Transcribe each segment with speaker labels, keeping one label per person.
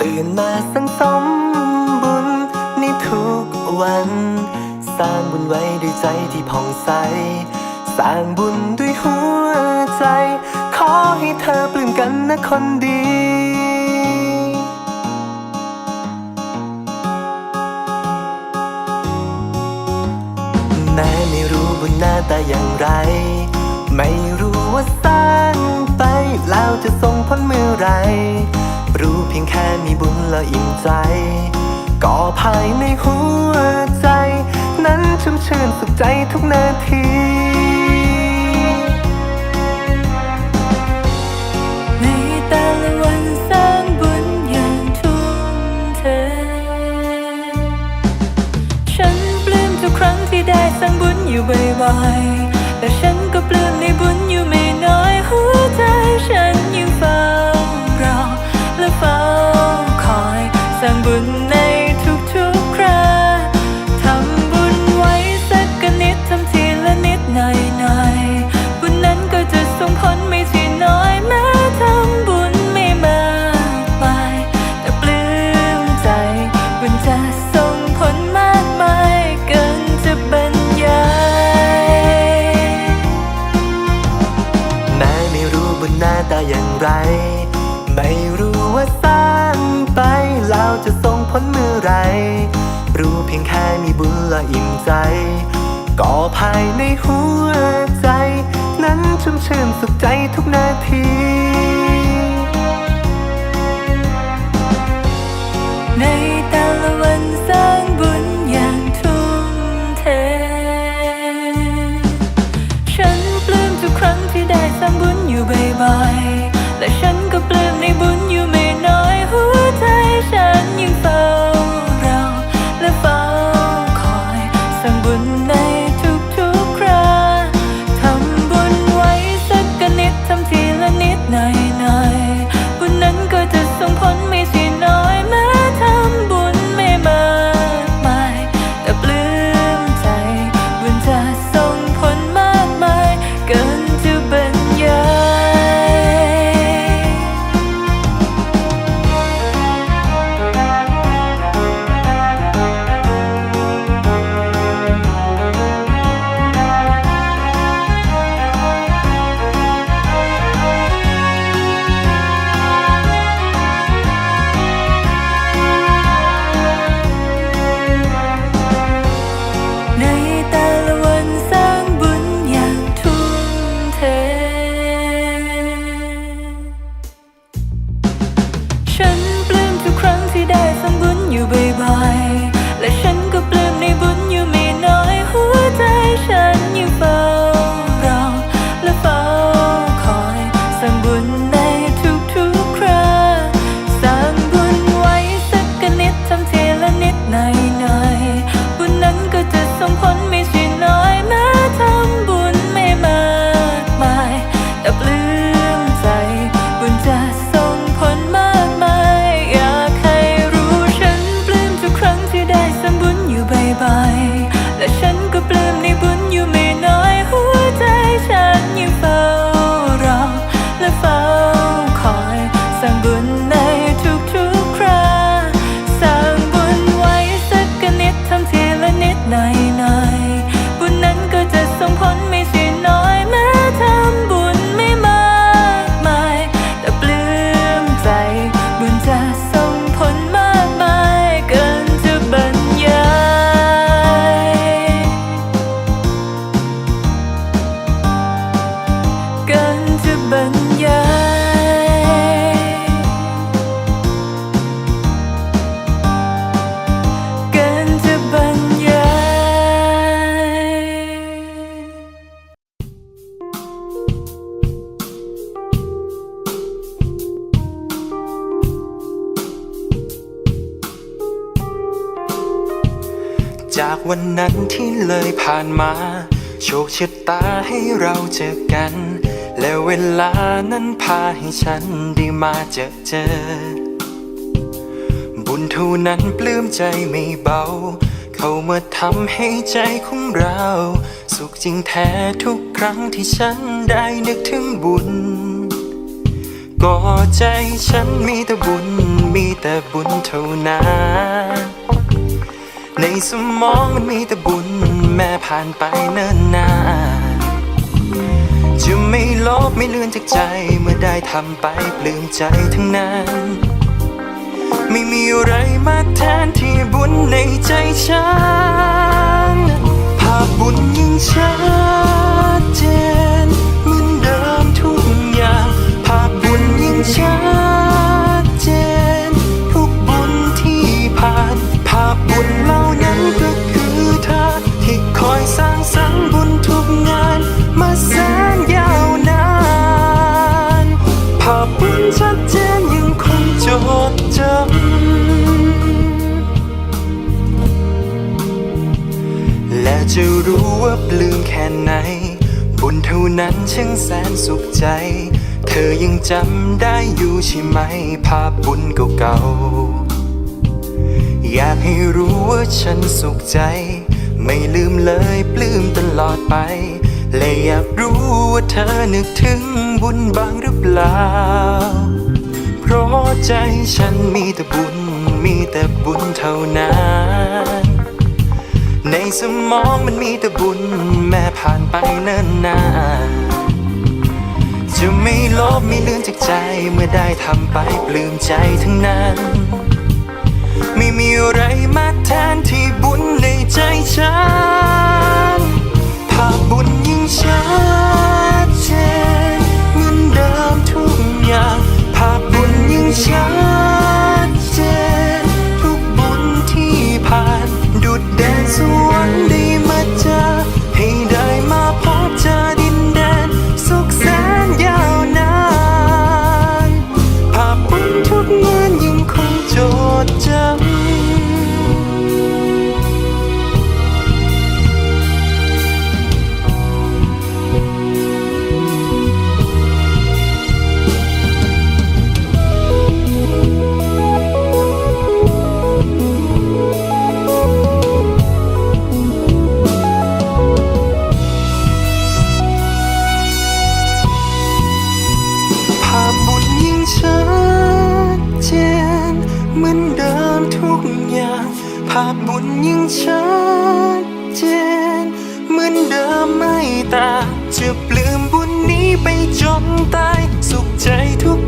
Speaker 1: ตื่นมาสังสมบุญในทุกวัน สร้างบุญไว้ด้วยใจที่ผ่องใส สร้างบุญด้วยหัวใจ ขอให้เธอปลื้มกันนะคนดีแม้ไม่รู้บุญหน้าตาอย่างไร ไม่รู้ว่าสาย ละอิ่มใจ ก่อภายในหัวใจ นั้นชุ่มชื่นสุขใจทุกนาที
Speaker 2: ครั้งที่ได้สร้างบุญอยู่บ่อยๆแต่ฉันก็ปลื้มในบุญอยู่ไม่น้อยหัวใจฉันยังเฝ้ารอและเฝ้า sang vườn nay
Speaker 1: ในหัวใจ นั้นชุ่มชื่นสุขใจทุกนาที
Speaker 3: จากวันนั้นที่เลยผ่านมา โชคชะตาให้เราเจอกัน และเวลานั้นพาให้ฉันได้มาเจอเจอ บุญทูนั้นปลื้มใจไม่เบา เข้ามาทำให้ใจของเรา สุขจริงแท้ทุกครั้งที่ฉันได้นึกถึงบุญก่อใจฉันมีแต่บุญ มีแต่บุญเท่านั้น ในสมองมันมีแต่บุญแม่ผ่านไปเนิ่นนานจะไม่ลบไม่เลือนจากใจเมื่อได้ทำไปปลื้มใจทั้งนั้น ไม่มีอะไรมาแทนที่บุญในใจฉันภาพบุญยิ่งชัด จะรู้ว่าปลื้มแค่ไหน บุญเท่านั้นช่างแสนสุขใจ เธอยังจำได้อยู่ใช่ไหม ภาพบุญเก่าๆ อยากให้รู้ว่าฉันสุขใจ ไม่ลืมเลยปลื้มตลอดไป และอยากรู้ว่าเธอนึกถึงบุญบ้างหรือเปล่า เพราะใจฉันมีแต่บุญ มีแต่บุญเท่านั้น ในสมองมันมีแต่บุญแม้ผ่านไปเนิ่นนานจะไม่ลบไม่ลืมจากใจเมื่อได้ทำไปปลื้มใจทั้งนั้น ไม่มีอะไรมาแทนที่บุญในใจฉันภาพบุญาพบุญยิ่งชัดเจนเหมือนเดิมไม่ต่างจะปลื้มบุญนี้ไปจนตายสุขใจทุก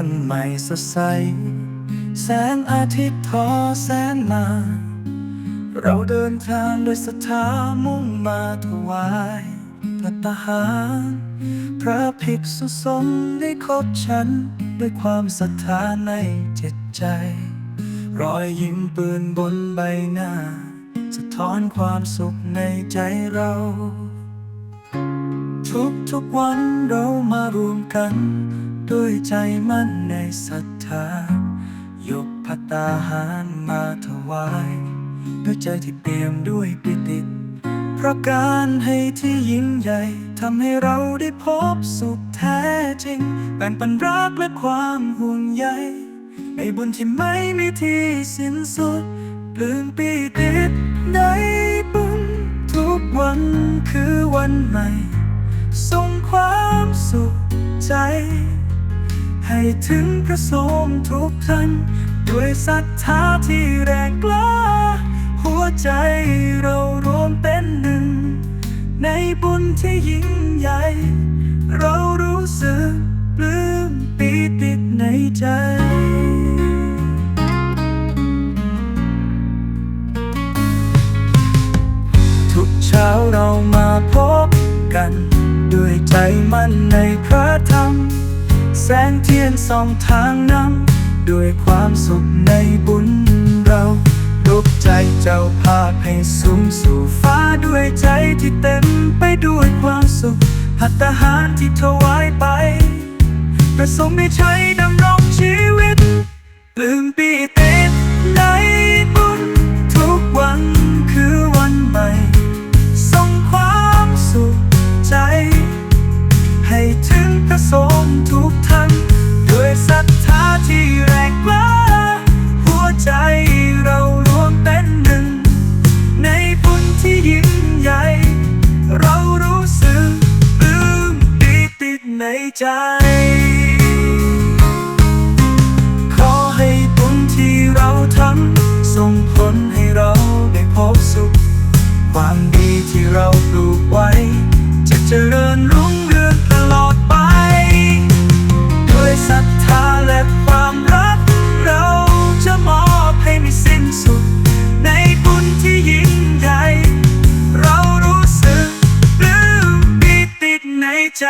Speaker 4: วันใหม่สดใส แสงอาทิตย์ทอแสนมา เราเดินทางด้วยศรัทธามุ่งมาถวายพระตาหารพระภิกษุสงฆ์ได้คบฉัน ด้วยความศรัทธาในจิตใจ รอยยิ้มปืนบนใบหน้า สะท้อนความสุขในใจเรา ทุกทุกวันเรามารวมกัน ด้วยใจมั่นในศรัทธายกพัตตาหารมาถวาย ด้วยใจที่เปี่ยมด้วยปิติเพราะการให้ที่ยิ่งใหญ่ทำให้เราได้พบสุขแท้จริงแบ่งปันรักและความห่วงใยในบุญที่ไม่มีที่สิ้นสุดปลื้มปีติดในบุญทุกวันคือวันใหม่ส่งความสุขใจ ให้ถึงพระสงฆ์ทุกท่านด้วยศรัทธาที่แรงกล้า หัวใจเรารวมเป็นหนึ่ง ในบุญที่ยิ่งใหญ่ เรารู้สึกปลื้มปีติดในใจทุกเช้าเรามาพบกัน ด้วยใจมั่นในพระธรรม สงเทียนส่องทางนำด้วยความสุขในบุญเรารบใจเจ้าภาพให้สูงสู่ฟ้าด้วยใจที่เต็มไปด้วยความสุขพัตหารที่ถวายไป ประสงค์ไม่ใช้ดำรงชีวิตลืมปีเต ส่งผลให้เราได้พบสุข ความดีที่เราปลูกไว้ จะเจริญรุ่งเรืองตลอดไป ด้วยศรัทธาและความรัก เราจะมอบให้ไม่สิ้นสุด ในบุญที่ยิ่งใหญ่ เรารู้สึกปลื้มปิติในใจ